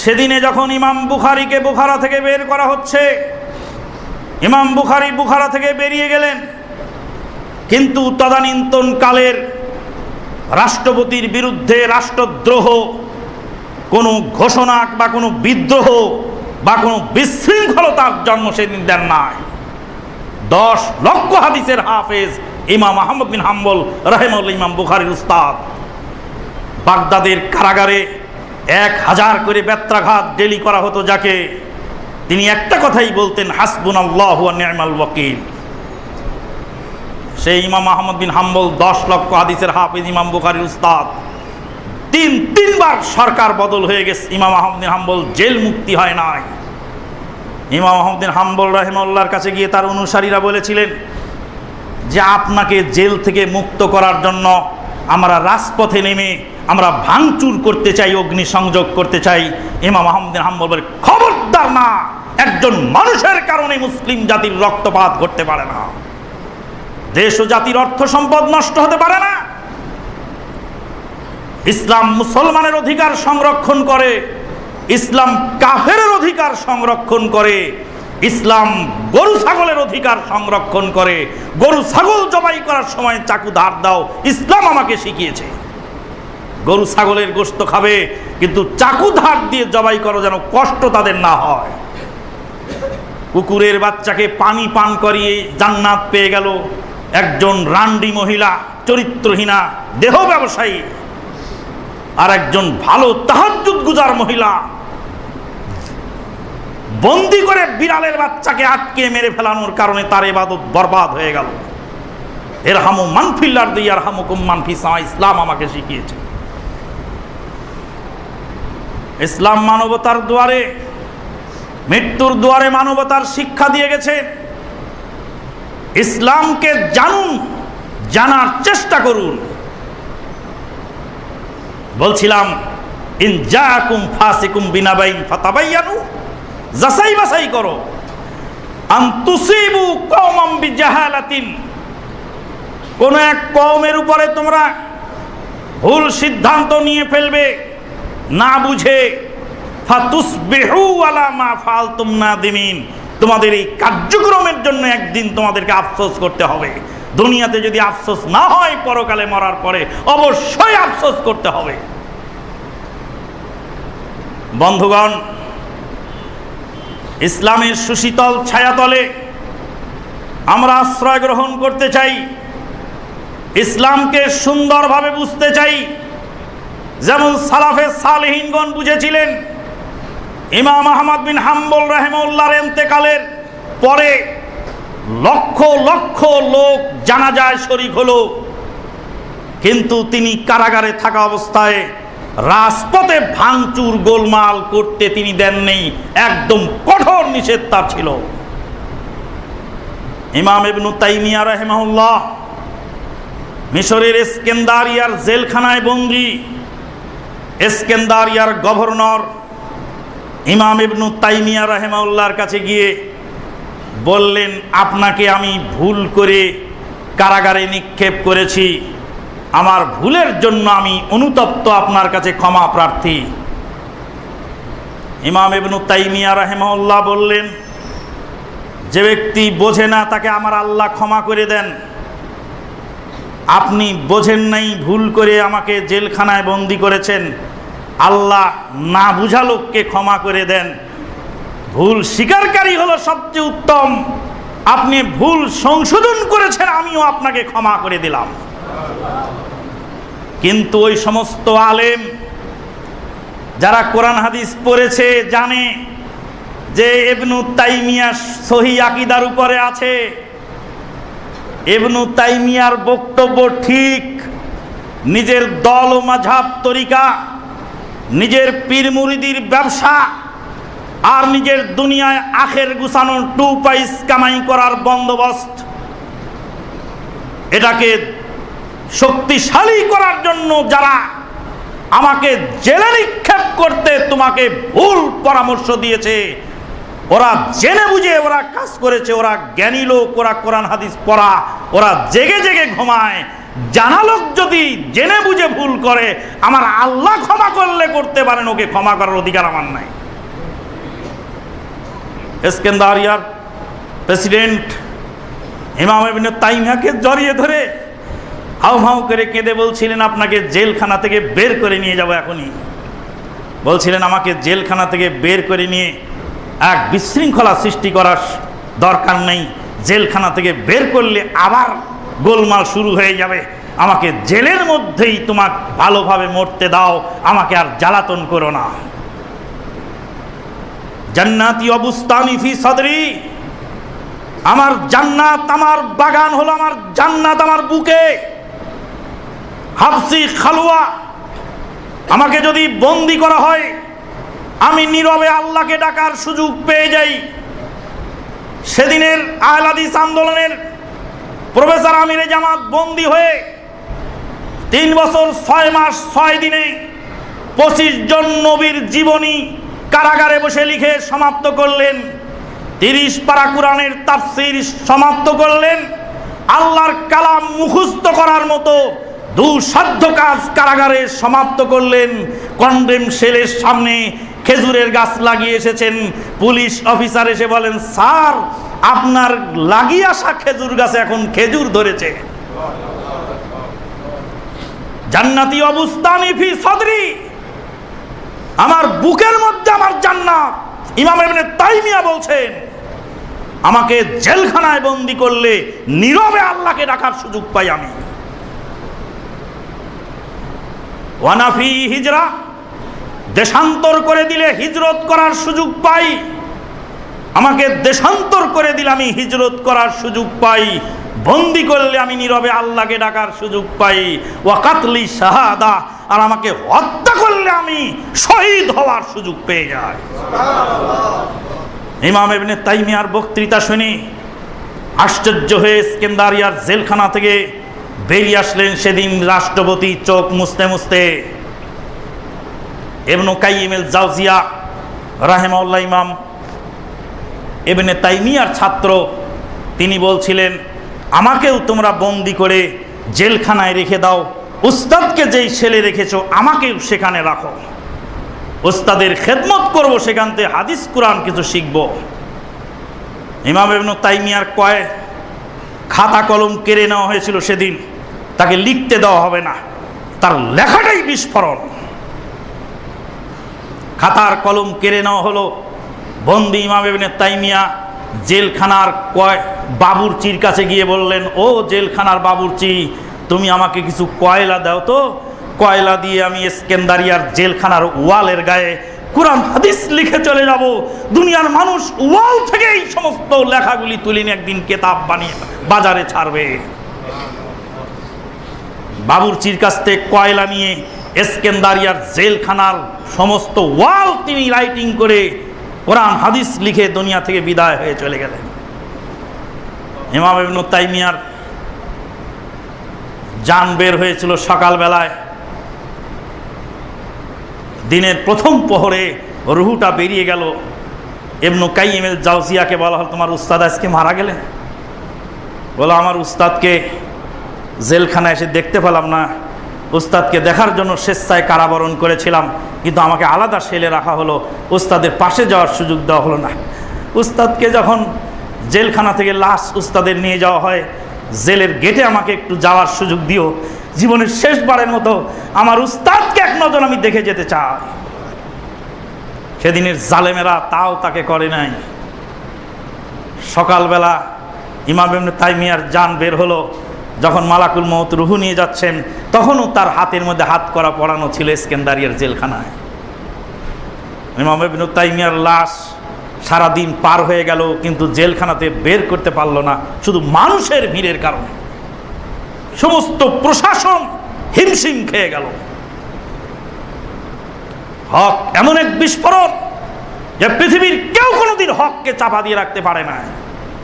সেদিনে যখন ইমাম বুখারিকে বুখারা থেকে বের করা হচ্ছে, ইমাম বুখারি বুখারা থেকে বেরিয়ে গেলেন। কিন্তু তদানীন্তন কালের রাষ্ট্রপতির বিরুদ্ধে রাষ্ট্রদ্রোহ, কোনো ঘোষণা বা কোনো বিদ্রোহ বা কোনো বিশৃঙ্খলতার জন্ম সেদিন দেন নাই। দশ লক্ষ হাদিসের হাফেজ ইমাম আহমদ বিন হাম্বল রাহেমুল ইমাম বুখারির উস্তাদ, বাগদাদের কারাগারে এক হাজার করে বেত্রাঘাত ডেলি করা হতো যাকে। তিনি একটা কথাই বলতেন হাসবুন আল্লাহ নিয়মাল ওয়াকিল। সেই ইমাম আহমদ বিন হাম্বল, দশ লক্ষ হাদিসের হাফিজ, ইমাম বুখারির উস্তাদ। তিন, তিনবার সরকার বদল হয়ে গেছে। ইমাম আহমদ বিন হাম্বল জেল মুক্তি হয় নাই। ইমাম আহমদ বিন হাম্বল রাহেমউল্লাহর কাছে গিয়ে তার অনুসারীরা বলেছিলেন যে, আপনাকে জেল থেকে মুক্ত করার জন্য আমরা রাজপথে নেমে আমরা ভাঙচুর করতে চাই, অগ্নি সংযোগ করতে চাই। ইমাম আহমদিন হাম্বল বলে খবরদার না, একজন মানুষের কারণে মুসলিম জাতির রক্তপাত ঘটতে পারে না। দেশ ও জাতির অর্থ সম্পদ নষ্ট হতে পারে না। ইসলাম মুসলমানের অধিকার সংরক্ষণ করে, ইসলাম কাফের অধিকার সংরক্ষণ করে, ইসলাম গরু ছাগলের অধিকার সংরক্ষণ করে। গরু ছাগল জবাই করার সময় চাকু ধার দাও, ইসলাম আমাকে শিখিয়েছে। গরু ছাগলের গোস্ত খাবে, কিন্তু চাকু ধার দিয়ে জবাই করো যেন কষ্ট তাদের না হয়। কুকুরের বাচ্চাকে পানি পান করিয়ে জান্নাত পেয়ে গেল একজন রান্ডি মহিলা, চরিত্রহীনা, দেহ ব্যবসায়ী, আর একজন ভালো তাহাজুদ গুজার মহিলা। বন্দি করে বিড়ালের বাচ্চাকে আটকে মেরে ফেলানোর কারণে তার এবাদত বরবাদ হয়ে গেল। এর হামু মানফিল্লার দিয়ে আর হামুকুম মানফি সামা ইসলাম আমাকে শিখিয়েছে। ইসলাম মানবতার দুয়ারে, মৃত্যুর দুয়ারে মানবতার শিক্ষা দিয়ে গেছে। ইসলামকে জানুন, জানার চেষ্টা করুন। বলছিলাম, ইন জাকুম ফাসিকুম বিনাবাইন ফাতাবাইয়ানু, যাচাই বাছাই করো। আন তুসিবু কওমাম বিজাহালাতিন। কোন এক কওমের উপরে তোমরা ভুল সিদ্ধান্ত নিয়ে ফেলবে। না বুঝে তোমাদের এই কার্যক্রমের জন্য একদিন তোমাদেরকে আফসোস করতে হবে। দুনিয়াতে যদি আফসোস না হয়, পরকালে মরার পরে অবশ্যই আফসোস করতে হবে। বন্ধুগণ, ইসলামের সুশীতল ছায়াতলে আমরা আশ্রয় গ্রহণ করতে চাই, ইসলামকে সুন্দরভাবে বুঝতে চাই যেমন সালাফে সালেহিনগণ বুঝেছিলেন, ইমাম আহমদ বিন হাম্বল রাহেমউল্লাহর এন্তেকালের পরে লক্ষ লক্ষ লোক জানাজায় শরিক হলো। কিন্তু তিনি কারাগারে থাকা অবস্থায় রাজপথে ভাঙচুর গোলমাল করতে তিনি দেননি একদম কঠোর নিষেধ তার ছিল। ইমাম ইবনু তাইমিয়া রাহেমাহুল্লাহ মিশরের স্কেন্দারিয়ার জেলখানায় বন্দি এসকেন্দারিয়ার গভর্নর ইমাম ইবনু তাইমিয়া রাহেমাউল্লাহর কাছে গিয়ে বললেন, আপনাকে আমি ভুল করে কারাগারে নিক্ষেপ করেছি। আমার ভুলের জন্য আমি অনুতপ্ত আপনার কাছে ক্ষমা প্রার্থী। ইমাম ইবনু তাইমিয়া রাহেমাউল্লাহ বললেন, যে ব্যক্তি বোঝে না তাকে আমার আল্লাহ ক্ষমা করে দেন আপনি বোঝেন নাই, ভুল করে আমাকে জেলখানায় বন্দি করেছেন। আল্লাহ না বুঝা লোককে ক্ষমা করে দেন। ভুল স্বীকারকারী হলো সবচেয়ে উত্তম। আপনি ভুল সংশোধন করেছেন, আমিও আপনাকে ক্ষমা করে দিলাম। কিন্তু ওই সমস্ত আলেম যারা কোরআন হাদিস পড়েছে, জানে যে এবনু তাইমিয়া সহি আকিদার উপরে আছে। এবনু তাইমিয়ার বক্তব্য ঠিক। নিজের দল ও মাঝাব তরিকা, নিজের পীর মুরিদির ব্যবসা, আর নিজের দুনিয়ায় আখের গুছানোর টু পাইস কামাই করার বন্দোবস্ত। এটাকে শক্তিশালী করার জন্য যারা আমাকে জেলে নিক্ষেপ করতে তোমাকে ভুল পরামর্শ দিয়েছে ওরা জেনে বুঝে, ওরা কাজ করেছে, ওরা জ্ঞানী লোক, ওরা কোরআন, হাদিস পড়া, ওরা জেগে জেগে ঘুমায়। জানা লোক যদি জেনে বুঝে ভুল করে, আমার আল্লাহ ক্ষমা করলে করতে পারেন, ওকে ক্ষমা করার অধিকার আমার নাই। এসকেন্দারিয়ার প্রেসিডেন্ট ইমাম ইবনে তাইমিয়াকে জড়িয়ে ধরে হাউ হাউ করে কেঁদে বলছিলেন, আপনাকে জেলখানা থেকে বের করে নিয়ে যাব এখনই। বলছিলেন, আমাকে জেলখানা থেকে বের করে নিয়ে এক বিশৃঙ্খলা সৃষ্টি করার দরকার নেই। জেলখানা থেকে বের করলে আবার গোলমাল শুরু হয়ে যাবে। আমাকে জেলের মধ্যেই তোমাক ভালোভাবে মরতে দাও। আমাকে আর জ্বালাতন করো না। জান্নাতি অবস্থানি ফি সদরি। আমার জান্নাত, আমার বাগান হলো আমার জান্নাত আমার বুকে। হাফসি খালুয়া আমাকে যদি বন্দি করা হয় আমি নীরবে আল্লাহকে ডাকার সুযোগ পেয়ে যাই। সেদিনের আহলাদিস আন্দোলনের প্রফেসর আমিরে জামাত বন্দি হয়ে তিন বছর ছয় মাস, ছয় দিনে পঁচিশ জন নবীর জীবনী কারাগারে বসে লিখে সমাপ্ত করলেন। তিরিশ পারা কোরআনের তাফসির সমাপ্ত করলেন। আল্লাহর কালাম মুখস্থ করার মতো দুঃসাধ্য কাজ কারাগারে সমাপ্ত করলেন। কন্ডেম সেলের সামনে খেজুরের গাছ লাগিয়ে এসেছেন। পুলিশ অফিসার এসে বলেন, স্যার, আপনার লাগিয়ে আসা খেজুর গাছে এখন খেজুর ধরেছে। জান্নাতি অবস্থানি ফি সদরি। আমার বুকের মধ্যে আমার জান্নাত। ইমাম ইবনে তাইমিয়া বলছেন, আমাকে জেলখানায় বন্দি করলে নীরবে আল্লাহকে ডাকার সুযোগ পাই আমি। ওয়ানাফি হিজরা। দেশান্তর করে দিলে হিজরত করার সুযোগ পাই। আমাকে দেশান্তর করে দিলে আমি হিজরত করার সুযোগ পাই। বন্দি করলে আমি নীরবে আল্লাহকে ডাকার সুযোগ পাই। ওয়াকাতলি শাহাদা আর আমাকে হত্যা করলে আমি শহীদ হওয়ার সুযোগ পেয়ে যাই। ইমাম এবনে তাইমিয়ার বক্তৃতা শুনি আশ্চর্য হয়ে স্কেন্দারিয়ার জেলখানা থেকে বেরিয়ে আসলেন সেদিন রাষ্ট্রপতি চোখ মুছতে মুছতে। এবনু কাইমেল জাউজিয়া রাহেমাউল্লাহ ইমাম এবেনে তাইমিয়ার ছাত্র, তিনি বলছিলেন, আমাকেও তোমরা বন্দি করে জেলখানায় রেখে দাও। উস্তাদকে যেই ছেলে রেখেছো, আমাকেও সেখানে রাখো। উস্তাদের খেদমত করব সেখান থেকে হাদিস, কোরআন কিছু শিখব। ইমাম এবনু তাইমিয়ার কয় খাতা কলম কেড়ে নেওয়া হয়েছিল সেদিন। তাকে লিখতে দেওয়া হবে না। তার লেখাটাই বিস্ফোরণ। খাতার কলম কেড়ে নেওয়া হলো। বন্দি ইমাম তাইমিয়া জেলখানার কয় বাবুরচির কাছে গিয়ে বললেন, ও জেলখানার বাবুরচি, তুমি আমাকে কিছু কয়লা দাও তো। কয়লা দিয়ে আমি স্কেন্দারিয়ার জেলখানার ওয়ালের গায়ে কোরআন, হাদিস লিখে চলে যাব। দুনিয়ার মানুষ ওয়াল থেকে এই সমস্ত লেখাগুলি তুলে নিয়ে একদিন কেতাব বানিয়ে বাজারে ছাড়বে। বাবুরচির কাছ থেকে কয়লা নিয়ে এসকেন্দারিয়ার জেলখানার সমস্ত ওয়াল তিনি রাইটিং করে কোরআন, হাদিস লিখে দুনিয়া থেকে বিদায় হয়ে চলে গেলেন। ইমাম ইবনু তাইমিয়ার যান বের হয়েছিল সকালবেলায়। দিনের প্রথম প্রহরে রুহুটা বেরিয়ে গেল। এমনু কাইমেল জাউসিয়াকে বলা হল, তোমার উস্তাদ আজকে মারা গেলেন? বলো, আমার উস্তাদকে জেলখানায় এসে দেখতে পেলাম না। উস্তাদকে দেখার জন্য স্বেচ্ছায় কারাবরণ করেছিলাম, কিন্তু আমাকে আলাদা সেলে রাখা হলো। উস্তাদের পাশে যাওয়ার সুযোগ দেওয়া হলো না। উস্তাদকে যখন জেলখানা থেকে লাশ উস্তাদের নিয়ে যাওয়া হয়, জেলের গেটে আমাকে একটু যাওয়ার সুযোগ দিও। জীবনের শেষবারের মতো আমার উস্তাদকে এক নজর আমি দেখে যেতে চাই। সেদিনের জালেমেরা তাও তাকে করে নাই। সকালবেলা ইমাম তাইমিয়ার যান বের হলো। যখন মালাকুল মহত রুহু নিয়ে যাচ্ছেন, তখনও তার হাতের মধ্যে হাত করা পড়ানো ছিল স্কেন্দারিয়ার জেলখানায়। ইমাম তাইমিয়ার লাশ সারাদিন পার হয়ে গেল, কিন্তু জেলখানাতে বের করতে পারল না, শুধু মানুষের ভিড়ের কারণে। সমস্ত প্রশাসন হিমশিম খেয়ে গেল। হক এমন এক বিস্ফোরণ যে পৃথিবীর কেউ কোনোদিন হককে চাপা দিয়ে রাখতে পারে না